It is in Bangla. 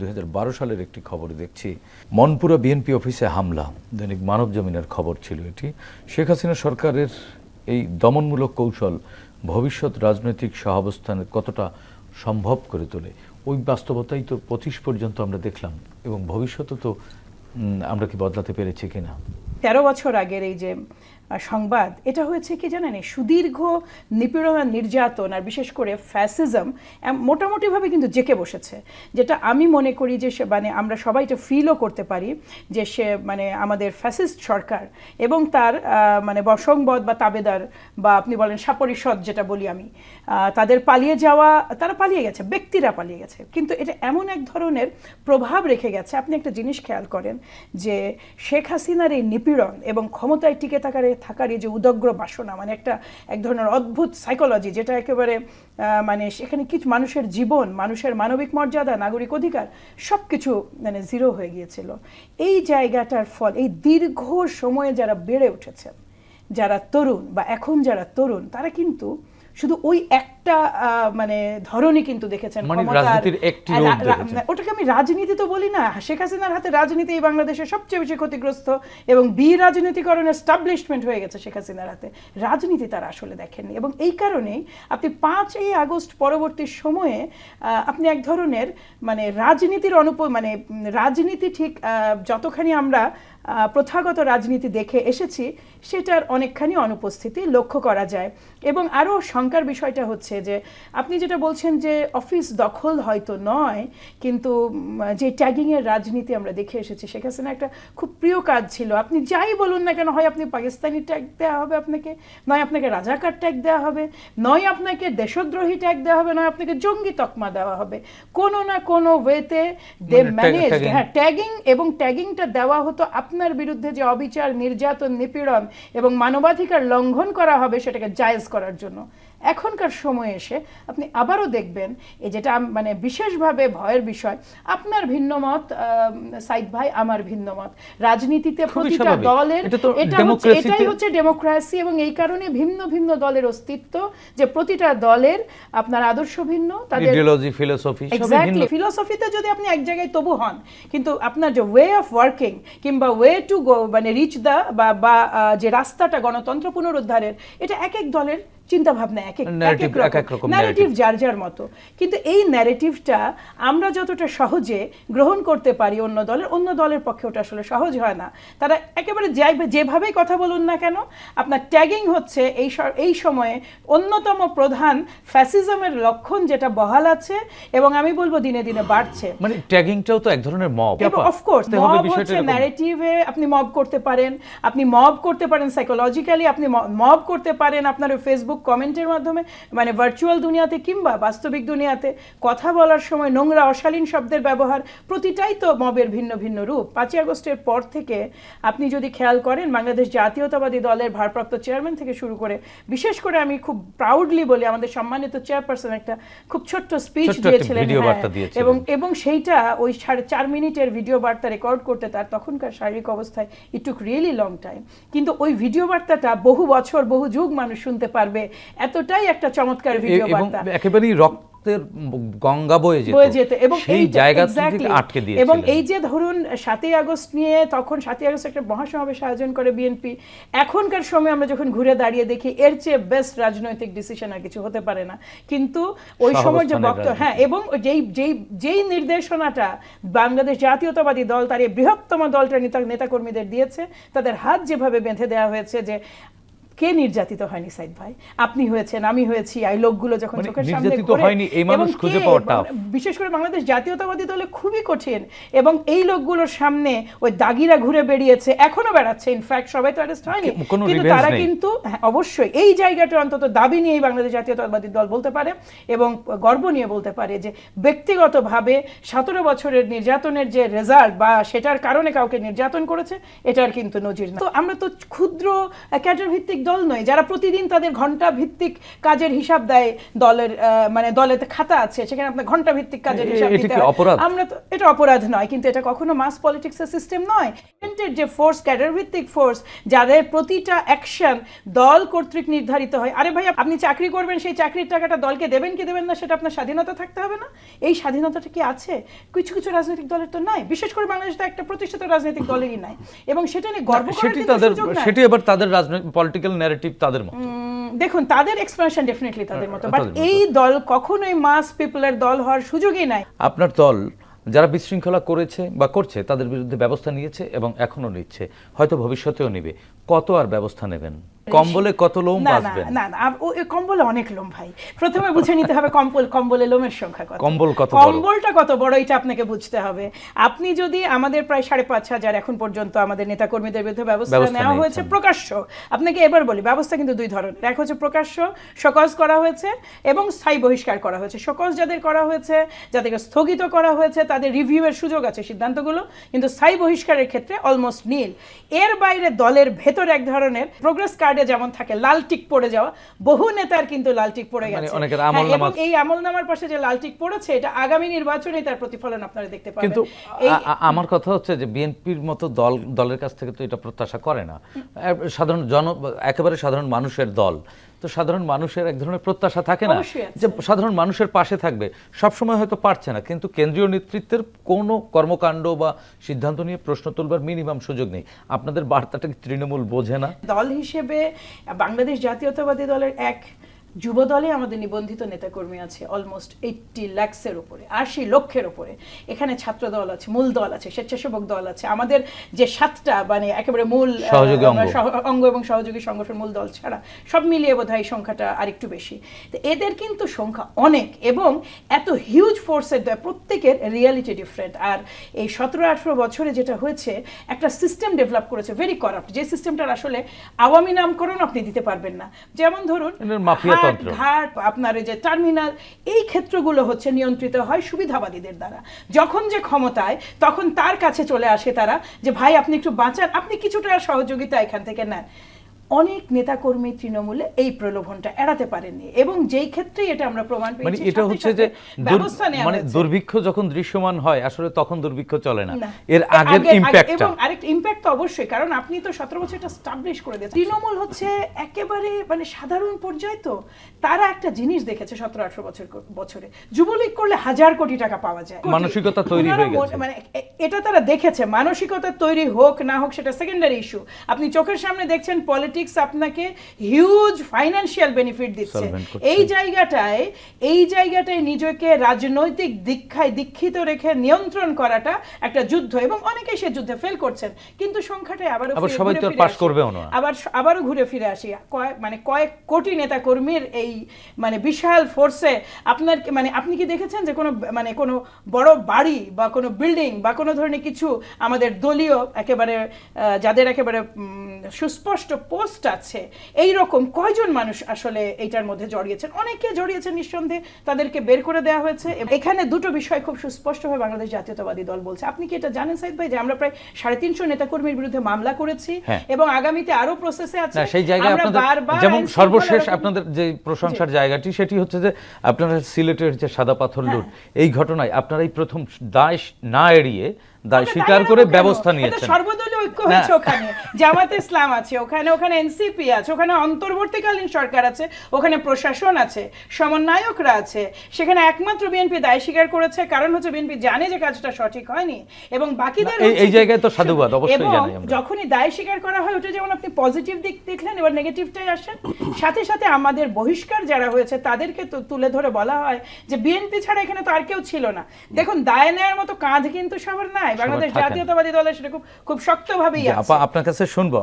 দুই সালের একটি খবর দেখছি। মনপুরা বিএনপি অফিসে হামলা, দৈনিক মানব জমিনের খবর ছিল এটি। শেখ হাসিনা সরকারের এই দমনমূলক কৌশল ভবিষ্যৎ রাজনৈতিক সহাবস্থানের কতটা সম্ভব করে তোলে, ওই বাস্তবতাই তো পঁচিশ পর্যন্ত আমরা দেখলাম এবং ভবিষ্যতে তো আমরা কি বদলাতে পেরেছি কিনা? তেরো বছর আগের এই যে সংবাদ, এটা হয়েছে কি জানেন? সুদীর্ঘ নিপীড়ন আর নির্যাতন আর বিশেষ করে ফ্যাসিজম মোটামুটিভাবে কিন্তু জেকে বসেছে। যেটা আমি মনে করি যে সে মানে আমরা সবাই এটা ফিলও করতে পারি যে সে মানে আমাদের ফ্যাসিস্ট সরকার এবং তার মানে বসংবদ বা তাবেদার বা আপনি বলেন সাপরিষদ যেটা বলি আমি তাদের পালিয়ে যাওয়া, তারা পালিয়ে গেছে, ব্যক্তিরা পালিয়ে গেছে। কিন্তু এটা এমন এক ধরনের প্রভাব রেখে গেছে। আপনি একটা জিনিস খেয়াল করেন যে শেখ হাসিনার এই নিপীড়ন এবং ক্ষমতায় টিকে থাকার থাকার এই যে উদগ্র বাসনা মানে একটা এক ধরনের অদ্ভুত সাইকোলজি যেটা একেবারে মানে সেখানে কিছু মানুষের জীবন, মানুষের মানবিক মর্যাদা, নাগরিক অধিকার সব কিছু মানে জিরো হয়ে গিয়েছিল। এই জায়গাটার ফল, এই দীর্ঘ সময়ে যারা বেড়ে উঠেছেন, যারা তরুণ বা এখন যারা তরুণ, তারা কিন্তু শুধু ওই একটা মানে ধরনই কিন্তু দেখেছেন মানে দেখেছেন। ওটাকে আমি রাজনীতি তো বলি না শেখ হাসিনার হাতে রাজনীতি এই বাংলাদেশে সবচেয়ে বেশি ক্ষতিগ্রস্ত এবং বি রাজনীতিকরণ এস্টাবলিশমেন্ট হয়ে গেছে শেখ হাসিনার হাতে রাজনীতি তারা আসলে দেখেননি এবং এই কারণেই আপনি পাঁচই আগস্ট পরবর্তী সময়ে আহ, আপনি এক ধরনের মানে রাজনীতির অনুপ মানে রাজনীতি ঠিক আহ, যতখানি আমরা আহ, প্রথাগত রাজনীতি দেখে এসেছি সেটার অনেকখানি অনুপস্থিতি লক্ষ্য করা যায় এবং আরও শঙ্কার বিষয়টা হচ্ছে যে আপনি যেটা বলছেন যে অফিস দখল হয়তো নয় কিন্তু যে ট্যাগিংয়ের রাজনীতি আমরা দেখে এসেছি শেখ হাসিনা একটা খুব প্রিয় কাজ ছিল। আপনি যাই বলুন না কেন হয় আপনি পাকিস্তানি ট্যাগ দেওয়া হবে আপনাকে নয় আপনাকে রাজাকার ট্যাগ দেওয়া হবে নয় আপনাকে দেশদ্রোহী ট্যাগ দেওয়া হবে নয় আপনাকে জঙ্গি তকমা দেওয়া হবে। কোনো না কোনো ওয়েতে দে ম্যানেজ হ্যাঁ ট্যাগিং এবং ট্যাগিংটা দেওয়া হতো আপনার বিরুদ্ধে যে অবিচার নির্যাতন নিপীড়ন এবং মানবাধিকার লঙ্ঘন করা হবে সেটাকে জায়েজ করার জন্য। এখনকার সময়ে এসে আপনি আবারও দেখবেন এই যেটা মানে বিশেষভাবে ভয়ের বিষয় আপনার ভিন্ন মত সাইদ ভাই আমার ভিন্ন মত রাজনীতিতে প্রতিটা দলের এটা হচ্ছে এটাই হচ্ছে ডেমোক্রেসি এবং এই কারণে ভিন্ন ভিন্ন দলের অস্তিত্ব যে প্রতিটা দলের আপনার আদর্শ ভিন্ন তাদের ইডিওলজি ফিলোসফি ভিন্ন। এক্স্যাক্টলি ফিলোসফিতে যদি আপনি এক জায়গায় তবু হন কিন্তু আপনার যে ওয়ে অফ ওয়ার্কিং কিংবা ওয়ে টু গো মানে রিচ দা বা যে রাস্তাটা গণতন্ত্র পুনরুদ্ধারের এটা এক এক দলের চিন্তা ভাবনা এক এক রকম। ন্যারেটিভ যার যার মতো। কিন্তু এই ন্যারেটিভটা আমরা যতটা সহজে গ্রহণ করতে পারি অন্য দলের অন্য দলের পক্ষে ওটা আসলে সহজ হয় না। তারা একেবারে যাই- যেভাবেই কথা বলুন না কেন আপনার ট্যাগিং হচ্ছে এই এই সময়ে অন্যতম প্রধান ফ্যাসিজমের লক্ষণ যেটা বহাল আছে এবং আমি বলব দিনে দিনে বাড়ছে। মানে ট্যাগিংটাও তো এক ধরনের মব অফকোর্স মব হচ্ছে ন্যারেটিভে আপনি মব করতে পারেন আপনি মব করতে পারেন সাইকোলজিক্যালি আপনি মব করতে পারেন আপনার ফেসবুক কমেন্টের মাধ্যমে মানে ভার্চুয়াল দুনিয়াতে কিংবা বাস্তবিক দুনিয়াতে কথা বলার সময় নোংরা অশালীন শব্দের ব্যবহার প্রতিটাই তো মবের ভিন্ন ভিন্ন রূপ পাঁচই আগস্টের পর থেকে আপনি যদি খেয়াল করেন বাংলাদেশ জাতীয়তাবাদী দলের ভারপ্রাপ্ত চেয়ারম্যান থেকে শুরু করে বিশেষ করে আমি খুব প্রাউডলি বলি আমাদের সম্মানিত চেয়ারপারসন একটা খুব ছোট্ট স্পিচ হ্যাঁ, দিয়েছিলেন। এবং এবং সেইটা ওই সাড়ে চার মিনিটের ভিডিও বার্তা রেকর্ড করতে তার তখনকার শারীরিক অবস্থায় it took really long time কিন্তু ওই ভিডিও বার্তাটা বহু বছর বহু যুগ মানুষ শুনতে পারবে এতটাই একটা চমৎকার ভিডিও বার্তা। একেবারেই রক্তের গঙ্গা বয়ে যেত। বয়ে যেত এবং এই- জায়গা থেকে আটকে দিয়েছিল এবং এই যে ধরুন সাতই আগস্ট নিয়ে তখন সাতই আগস্ট একটা মহাসমাবেশ আয়োজন করে বিএনপি এখনকার সময় আমরা যখন ঘুরে দাঁড়িয়ে দেখি এর চেয়ে বেস্ট রাজনৈতিক ডিসিশন আর কিছু হতে পারে না। কিন্তু ওই সময় যে রাজনীতি। হ্যাঁ এবং যেই যেই যেই নির্দেশনাটা বাংলাদেশ জাতীয়তাবাদী দল তার এই বৃহত্তম দলটা নেতা নেতাকর্মীদের দিয়েছে তাদের হাত যেভাবে বেঁধে দেওয়া হয়েছে যে কে নির্যাতিত হয়নি সাইদ ভাই? আপনি হয়েছেন আমি হয়েছি এই লোকগুলো যখন মানে চোখের সামনে নির্যাতিত হয়নি, এই মানুষ খুঁজে কে- পাওয়া বিশেষ করে বাংলাদেশ জাতীয়তাবাদী দলে খুবই কঠিন এবং এই লোকগুলোর সামনে ওই দাগিরা ঘুরে বেরিয়েছে এখনও বেড়াচ্ছে। ইনফ্যাক্ট সবাই তো অ্যারেস্ট হয়নি। কিন্তু তারা কিন্তু হ্যাঁ, অবশ্যই এই জায়গাটা অন্তত দাবি নিয়েই বাংলাদেশ জাতীয়তাবাদী দল বলতে পারে এবং গর্ব নিয়ে বলতে পারে যে ব্যক্তিগতভাবে সতেরো বছরের নির্যাতনের যে রেজাল্ট বা সেটার কারণে কাউকে নির্যাতন করেছে এটার কিন্তু নজির না। তো আমরা তো ক্ষুদ্র ক্যাটার ভিত্তিক দল নয় যারা প্রতিদিন তাদের ঘণ্টা ভিত্তিক কাজের হিসাব দেয় দলের মানে দলেতে খাতা আছে সেখানে আপনার ঘণ্টা ভিত্তিক কাজের হিসাব দিতে। আমরা তো এটা অপরাধ নয় কিন্তু এটা কখনো মাস পলিটিক্সের সিস্টেম নয়। Elected যে ফোর্স ক্যাডার ভিত্তিক ফোর্স যাদের প্রতিটা অ্যাকশন দল কর্তৃক নির্ধারিত হয়। আরে ভাই আপনি চাকরি করবেন সেই চাকরির টাকাটা দলকে দেবেন কি দেবেন না সেটা আপনার স্বাধীনতা থাকতে হবে না? এই স্বাধীনতাটা কি আছে? কিছু কিছু রাজনৈতিক দলের তো নাই। বিশেষ করে বাংলাদেশ তো একটা প্রতিষ্ঠিত রাজনৈতিক দলেরই নাই। এবং সেটা নিয়ে গর্ব সেটি তাদের সেটি এবার তাদের রাজনৈতিক পলিটিক্যাল ন্যারেটিভ তাদের মতো। দেখুন তাদের এক্সপ্রেশন ডেফিনেটলি তাদের মতো বাট এই দল কখনোই মাস পিপলের দল হওয়ার সুযোগই নাই। আপনার দল যারা বিশৃঙ্খলা করেছে বা করছে তাদের বিরুদ্ধে ব্যবস্থা নিয়েছে এবং এখনও নিচ্ছে হয়তো ভবিষ্যতেও নিবে। কত আর ব্যবস্থা নেবেন? কম্বলে কত লোম বাঁচবেন? না না আপ- ও কম্বলে অনেক লোম ভাই। প্রথমে বুঝে নিতে হবে কম্বল কম্বলে লোমের সংখ্যা কত। কম্বল কত বড়? কম্বলটা কত বড় এটা আপনাকে বুঝতে হবে। আপনি যদি আমাদের প্রায় সাড়ে পাঁচ হাজার এখন পর্যন্ত আমাদের নেতা কর্মীদের বিরুদ্ধে ব্যবস্থা ব্যবস্থা নেওয়া হয়েছে প্রকাশ্য। আপনাকে এবার বলি ব্যবস্থা কিন্তু দুই ধরনের। এক হচ্ছে প্রকাশ্য সকজ করা হয়েছে এবং স্থায়ী বহিষ্কার করা হয়েছে। সকজ যাদের করা হয়েছে যাদেরকে স্থগিত করা হয়েছে তাদের রিভিউয়ের সুযোগ আছে সিদ্ধান্তগুলো কিন্তু স্থায়ী বহিষ্কারের ক্ষেত্রে অলমোস্ট নীল এর বাইরে দলের ভেতর এক ধরনের প্রোগ্রেস কার্ডে যেমন থাকে লাল টিক পড়ে যাওয়া বহু নেতার কিন্তু লাল টিক পড়ে মানে গেছে। হ্যাঁ, এবং এই আমলনামার পাশে যে লাল টিক পড়েছে এটা আগামী নির্বাচনে তার প্রতিফলন আপনারা দেখতে পাবেন। কিন্তু আমার কথা হচ্ছে যে বিএনপির মতো দল দলের কাছ থেকে তো এটা প্রত্যাশা করে না। সাধারণ জন একেবারে সাধারণ মানুষের দল। তো সাধারণ মানুষের এক ধরনের প্রত্যাশা থাকে না যে সাধারণ মানুষের পাশে থাকবে। সবসময় হয়তো পারছে না কিন্তু কেন্দ্রীয় নেতৃত্বের কোনো কর্মকাণ্ড বা সিদ্ধান্ত নিয়ে প্রশ্ন তুলবার মিনিমাম সুযোগ নেই। আপনাদের বার্তাটা কি তৃণমূল বোঝে না? দল হিসেবে বাংলাদেশ জাতীয়তাবাদী দলের এক যুব দলে আমাদের নিবন্ধিত নেতাকর্মী আছে অলমোস্ট এইটটি ল্যাক্সের উপরে আশি লক্ষের উপরে। এখানে ছাত্র দল আছে মূল দল আছে স্বেচ্ছাসেবক দল আছে। আমাদের যে সাতটা মানে একেবারে মূল অঙ্গ। অঙ্গ এবং সহযোগী সংগঠন মূল দল ছাড়া সব মিলিয়ে বোধ হয় সংখ্যাটা আরেকটু বেশি। তো এদের কিন্তু সংখ্যা অনেক এবং এত হিউজ ফোর্সের প্রত্যেকের রিয়ালিটি ডিফারেন্ট আর এই সতেরো আঠেরো বছরে যেটা হয়েছে একটা সিস্টেম ডেভেলপ করেছে ভেরি করাপ্ট যে সিস্টেমটার আসলে আওয়ামী নামকরণ আপনি দিতে পারবেন না। যেমন ধরুন হাট, ঘাট আপনার এই যে টার্মিনাল এই ক্ষেত্রগুলো হচ্ছে নিয়ন্ত্রিত হয় সুবিধাবাদীদের দ্বারা। যখন যে ক্ষমতায় তখন তার কাছে চলে আসে তারা যে ভাই আপনি একটু বাঁচান আপনি কিছুটা সহযোগিতা এখান থেকে নেন। অনেক নেতাকর্মী তৃণমূলে এই প্রলোভনটা এড়াতে পারেননি এবং যেই ক্ষেত্রে এটা আমরা প্রমাণ মানে পেয়েছি এটা হচ্ছে যে মানে দুর্ভিক্ষ যখন দৃশ্যমান হয় আসলে তখন দুর্ভিক্ষ চলে না। এর আগের আগে- এবং আরেকটা ইম্প্যাক্ট তো অবশ্যই কারণ আপনি তো সতেরো বছর এটা স্টাবলিশ করে দিয়েছেন। তৃণমূল হচ্ছে একেবারে মানে সাধারণ পর্যায়ে তো তারা একটা জিনিস দেখেছে সতেরো আঠারো বছর বছরে। যুবলীগ করলে হাজার কোটি টাকা পাওয়া যায়। মানসিকতা তৈরি হয়ে গেছে। মানে এটা তারা দেখেছে। মানসিকতা তৈরি হোক না হোক সেটা সেকেন্ডারি ইস্যু আপনি চোখের সামনে দেখছেন পলিটিক্স আপনাকে হিউজ ফাইন্যান্সিয়াল বেনিফিট দিচ্ছে এই জায়গাটায় এই জায়গাটায় নিজেকে রাজনৈতিক দীক্ষায় দীক্ষিত রেখে নিয়ন্ত্রণ করাটা একটা যুদ্ধ এবং অনেকেই সে যুদ্ধে ফেল করছেন কিন্তু সংখ্যাটাই আবারও আবার সবাই তো আসি। করবেও না। আবার আবারও ঘুরে ফিরে আসি মানে কয়েক কোটি নেতা কর্মীর এই মানে বিশাল ফোর্সে আপনার মানে আপনি কি দেখেছেন যে কোনো মানে কোনো বড় বাড়ি বা কোনো বিল্ডিং বা কোনো ধরনের কিছু আমাদের দলীয় একেবারে যাদের একেবারে সুস্পষ্ট পোস্ট আছে। এই রকম কয়জন মানুষ আসলে এইটার মধ্যে জড়িয়েছেন? অনেকে জড়িয়েছেন নিঃসন্দেহে তাদেরকে বের করে দেওয়া হয়েছে। এখানে দুটো বিষয় খুব সুস্পষ্টভাবে বাংলাদেশ জাতীয়তাবাদী দল বলছে। আপনি কি এটা জানেন সাইদ ভাই যে আমরা প্রায় সাড়ে তিনশো নেতাকর্মীর বিরুদ্ধে মামলা করেছি হ্যাঁ। এবং আগামীতে আরও প্রসেসে আছে? সেই জায়গায় আপনাদের যেমন সর্বশেষ আপনাদের যে প্রশংসার জায়গাটি সেটি হচ্ছে যে আপনারা সিলেটের যে সাদা পাথর লুট এই ঘটনায় আপনারা এই প্রথম দায় না এড়িয়ে দায় স্বীকার করে ব্যবস্থা নিয়েছেন। সর্বদলীয় ঐক্য হয়েছে ওখানে। জামাত ইসলাম আছে ওখানে ওখানে এনসিপি আছে ওখানে অন্তর্বর্তীকালীন সরকার আছে ওখানে প্রশাসন আছে সমন্বয়করা আছে। সেখানে একমাত্র বিএনপি দায় স্বীকার করেছে কারণ হচ্ছে বিএনপি জানে যে কাজটা সঠিক হয়নি এবং বাকিদের এই- জায়গায় তো সাধুবাদ, অবশ্যই জানাই আমরা। যখনই দায় স্বীকার করা হয় ওটা যেমন আপনি পজিটিভ দিক দেখলেন এবার নেগেটিভটাই আসেন সাথে সাথে আমাদের বহিষ্কার যারা হয়েছে তাদেরকে তো তুলে ধরে বলা হয় যে বিএনপি ছাড়া এখানে তো আর কেউ ছিল না। দেখুন দায় নেওয়ার মতো কাঁধ কিন্তু সবার নাই। বাংলাদেশ জাতীয়তাবাদী দলের সেটা খুব খুব শক্তভাবেই আছে আপা আপনার কাছে শুনব।